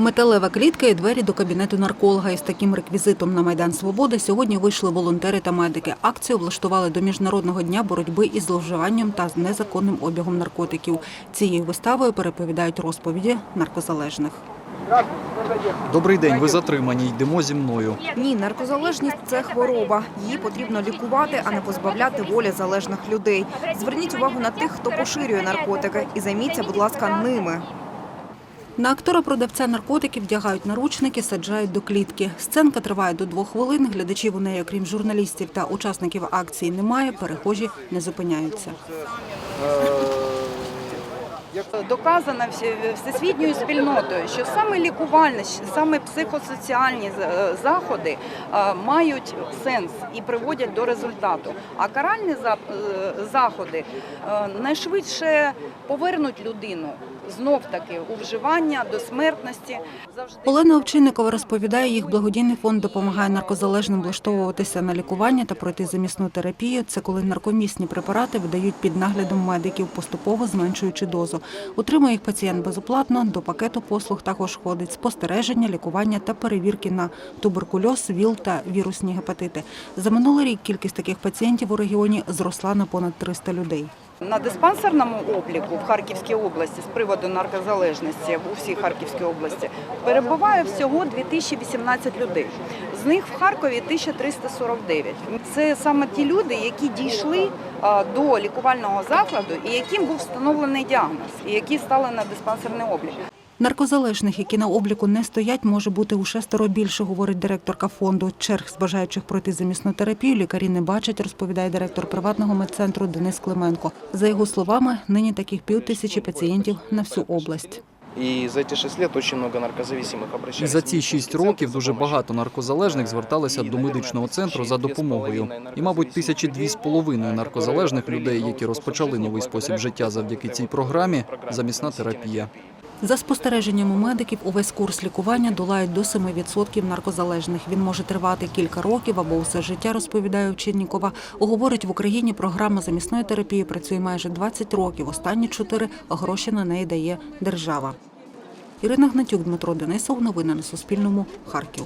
Металева клітка і двері до кабінету нарколога. Із таким реквізитом на Майдан Свободи сьогодні вийшли волонтери та медики. Акцію облаштували до Міжнародного дня боротьби із зловживанням та з незаконним обігом наркотиків. Цією виставою переповідають розповіді наркозалежних. Добрий день, ви затримані. Йдемо зі мною. Ні, наркозалежність це хвороба. Її потрібно лікувати, а не позбавляти волі залежних людей. Зверніть увагу на тих, хто поширює наркотики, і займіться, будь ласка, ними. На актора-продавця наркотиків вдягають наручники, саджають до клітки. Сценка триває до двох хвилин. Глядачів у неї, окрім журналістів та учасників акції, немає. Перехожі не зупиняються. Доказано всесвітньою спільнотою, що саме лікувальні, саме психосоціальні е, заходи е, мають сенс і приводять до результату. А каральні е, заходи найшвидше повернуть людину знов таки у вживання до смертності. Олена Овчинникова розповідає, їх благодійний фонд допомагає наркозалежним влаштовуватися на лікування та пройти замісну терапію. Це коли наркомісні препарати видають під наглядом медиків, поступово зменшуючи дозу. Утримує їх пацієнт безоплатно. До пакету послуг також входить спостереження, лікування та перевірки на туберкульоз, ВІЛ та вірусні гепатити. За минулий рік кількість таких пацієнтів у регіоні зросла на понад 300 людей. На диспансерному обліку в Харківській області з приводу наркозалежності у всій Харківській області перебуває всього 2018 людей. З них в Харкові 1349. Це саме ті люди, які дійшли до лікувального закладу і яким був встановлений діагноз, і які стали на диспансерний облік. Наркозалежних, які на обліку не стоять, може бути у шестеро більше, говорить директорка фонду. Черг з бажаючих пройти замісну терапію лікарі не бачать, розповідає директор приватного медцентру Денис Клименко. За його словами, нині таких пів тисячі пацієнтів на всю область. И за эти шесть лет очень много наркозависимых І за ці шість років дуже багато наркозалежних зверталися до медичного центру за допомогою. І, мабуть, тисячі дві з половиною наркозалежних людей, які розпочали новий спосіб життя завдяки цій програмі, замісна терапія. За спостереженнями медиків, увесь курс лікування долають до 7% наркозалежних. Він може тривати кілька років або усе життя, розповідає Овчиннікова. Говорить, в Україні програма замісної терапії працює майже 20 років. Останні чотири гроші на неї дає держава. Ірина Гнатюк, Дмитро Денисов. Новини на Суспільному. Харків.